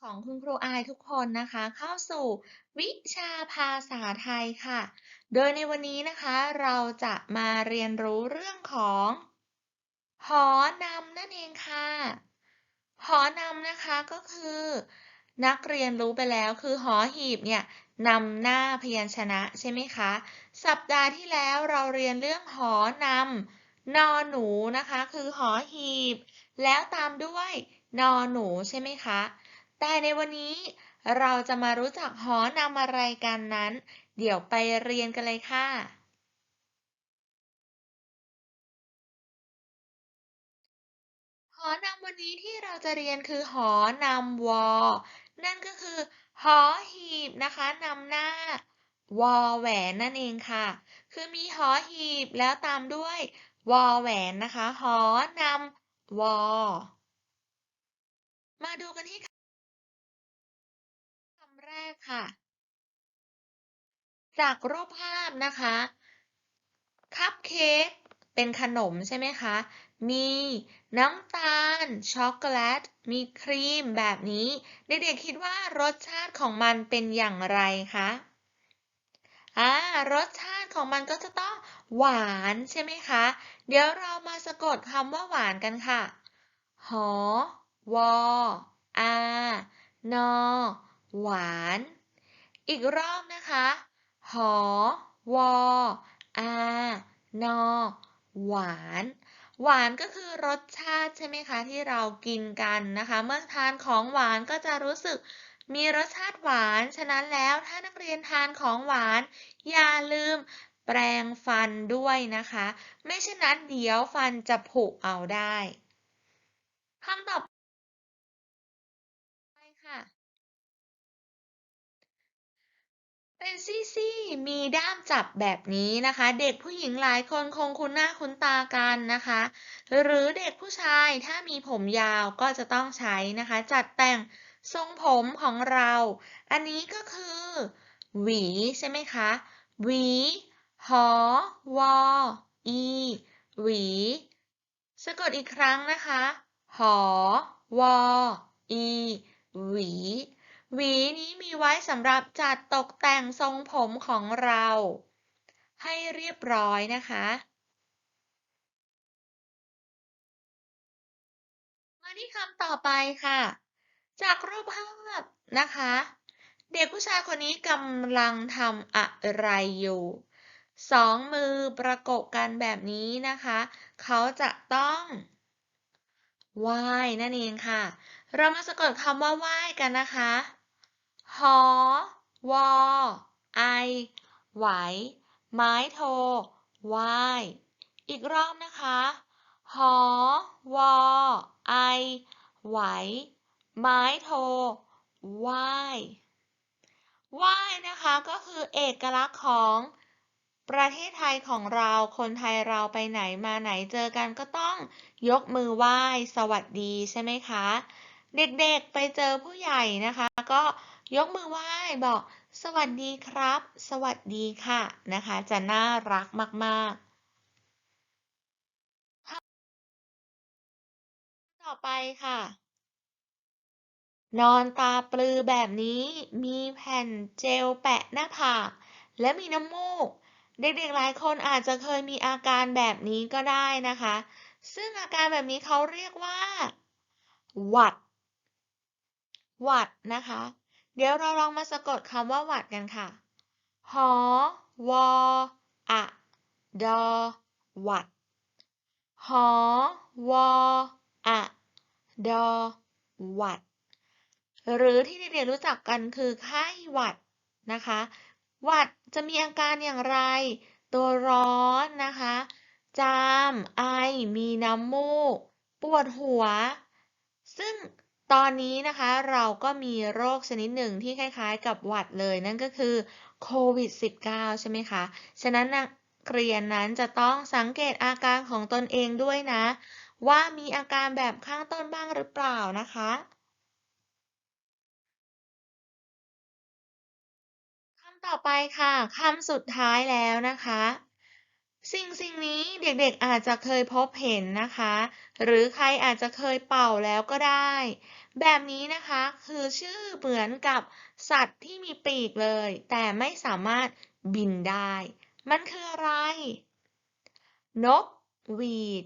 ของคุณครูอายทุกคนนะคะ เข้าสู่วิชาภาษาไทยค่ะ โดยในวันนี้นะคะเราจะมาเรียนรู้เรื่องของหอนำนั่นเองค่ะ หอนำนะคะก็คือ นักเรียนรู้ไปแล้วคือหอหีบเนี่ยนำหน้าพยัญชนะใช่ไหมคะ สัปดาห์ที่แล้วเราเรียนเรื่องหอนำนอหนูนะคะ คือหอหีบ แล้วตามด้วยนอหนูใช่ไหมคะ แต่ในวันนี้เราจะมารู้จักหอนำอะไรกันนั้น เดี๋ยวไปเรียนกันเลยค่ะ หอนำวันนี้ที่เราจะเรียนคือหอนำวอ นั่นก็คือ หอหีบนะคะนำหน้าวอแหวนนั่นเองค่ะ คือมีหอหีบแล้วตามด้วยวอแหวนนะคะ หอนำวอ มาดูกันที่ กค่ะ จากรูปภาพนะคะ คัพเค้กเป็นขนมใช่ไหมคะ มีน้ำตาล ช็อกโกแลต มีครีมแบบนี้ เด็กๆคิดว่ารสชาติของมันเป็นอย่างไรคะอ่ารสชาติของมันก็จะต้องหวานใช่ไหมคะ เดี๋ยวเรามาสะกดคำว่าหวานกันค่ะ หอ วอ อานอ หวาน อีกรอบนะคะ หอ วอ อา นอ หวาน หวานก็คือรสชาติใช่ไหมคะ ที่เรากินกันนะคะ เมื่อทานของหวานก็จะรู้สึกมีรสชาติหวาน ฉะนั้นแล้วถ้านักเรียนทานของหวาน อย่าลืมแปรงฟันด้วยนะคะ ไม่เช่นนั้นเดี๋ยวฟันจะผุเอาได้คำตอบ เป็นซี่ๆมีด้ามจับแบบนี้นะคะ เด็กผู้หญิงหลายคนคงคุ้นหน้าคุ้นตากันนะคะ หรือเด็กผู้ชายถ้ามีผมยาวก็จะต้องใช้นะคะ จัดแต่งทรงผมของเรา อันนี้ก็คือ หวีใช่ไหมคะ หวี หอ วอ อี หวี สะกดอีกครั้งนะคะ หอ วอ อี หวี หวีนี้มีไว้สำหรับจัดตกแต่งทรงผมของเรา ให้เรียบร้อยนะคะมาที่คำต่อไปค่ะ จากรูปภาพนะคะ เด็กผู้ชายคนนี้กำลังทำอะไรอยู่สองมือประกบกันแบบนี้นะคะ เขาจะต้องไหว้นั่นเองค่ะ เรามาสะกดคำว่าไหว้กันนะคะ หอวอไอ ไหว ไม้โทไหว้อีกรอบนะคะ หอวอไอ ไหว ไม้โทไหว้ไหว้นะคะก็คือเอกลักษณ์ของประเทศไทยของเรา คนไทยเราไปไหนมาไหนเจอกันก็ต้องยกมือไหว้สวัสดีใช่ไหมคะ เด็กๆไปเจอผู้ใหญ่นะคะ ก็ ยกมือไหว้บอก สวัสดีครับ สวัสดีค่ะนะคะ จะน่ารักมากๆ ต่อไปค่ะ นอนตาปลือแบบนี้มีแผ่นเจลแปะหน้าผาก และมีน้ำมูก เด็กๆหลายคนอาจจะเคยมีอาการแบบนี้ก็ได้นะคะ ซึ่งอาการแบบนี้เขาเรียกว่า หวัด หวัดนะคะ เดี๋ยวเราลองมาสะกดคำว่าหวัดกันค่ะ หอ วอ อะ ดอ หวัด หอ วอ อะ ดอ หวัด หรือที่เด็กๆรู้จักกันคือไข้หวัดนะคะ หวัดจะมีอาการอย่างไร ตัวร้อนนะคะ จาม ไอ มีน้ำมูก ปวดหัว ซึ่ง ตอนนี้นะคะเราก็มีโรคชนิดหนึ่งที่คล้ายๆ กับหวัดเลยนั่นก็คือโควิด -19 ใช่ไหมคะ ฉะนั้นนักเรียนนั้นจะต้องสังเกตอาการของตนเองด้วยนะ ว่ามีอาการแบบข้างต้นบ้างหรือเปล่านะคะ คำต่อไปค่ะคำสุดท้ายแล้วนะคะ สิ่งสิ่งนี้เด็กๆอาจจะเคยพบเห็นนะคะ หรือใครอาจจะเคยเป่าแล้วก็ได้ แบบนี้นะคะคือชื่อเหมือนกับสัตว์ที่มีปีกเลย แต่ไม่สามารถบินได้ มันคืออะไร นกหวีด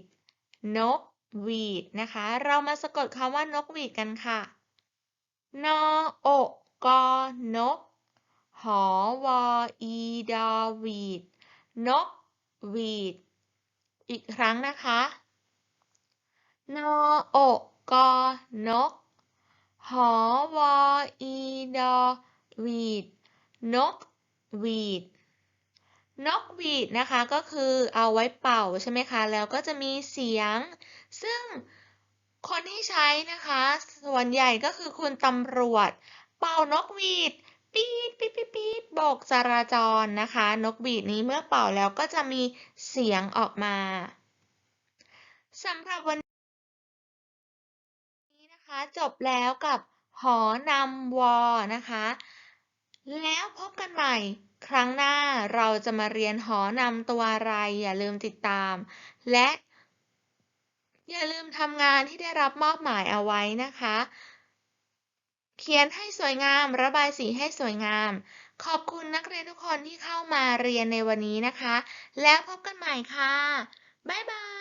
นกหวีดนะคะ เรามาสะกดคำว่านกหวีดกันค่ะ นอโอกกอนก หอวออีดอหวีด นกหวีด อีกครั้งนะคะ นอโอกกอนก หอวออีดอวีด นกวีด นกวีดนะคะก็คือเอาไว้เป่าใช่ไหมคะ แล้วก็จะมีเสียง ซึ่งคนที่ใช้นะคะ ส่วนใหญ่ก็คือคุณตำรวจ เป่านกวีดปี๊ดปี๊ดปี๊ดปี๊ดโบกจราจรนะคะ นกวีดนี้เมื่อเป่าแล้วก็จะมีเสียงออกมาสำหรับวัน จบแล้วกับหอนำวอนะคะ แล้วพบกันใหม่ ครั้งหน้าเราจะมาเรียนหอนำตัวอะไร อย่าลืมติดตาม และ อย่าลืมทำงานที่ได้รับมอบหมายเอาไว้นะคะ เขียนให้สวยงาม ระบายสีให้สวยงาม ขอบคุณนักเรียนทุกคนที่เข้ามาเรียนในวันนี้นะคะ แล้วพบกันใหม่ค่ะ บ๊ายบาย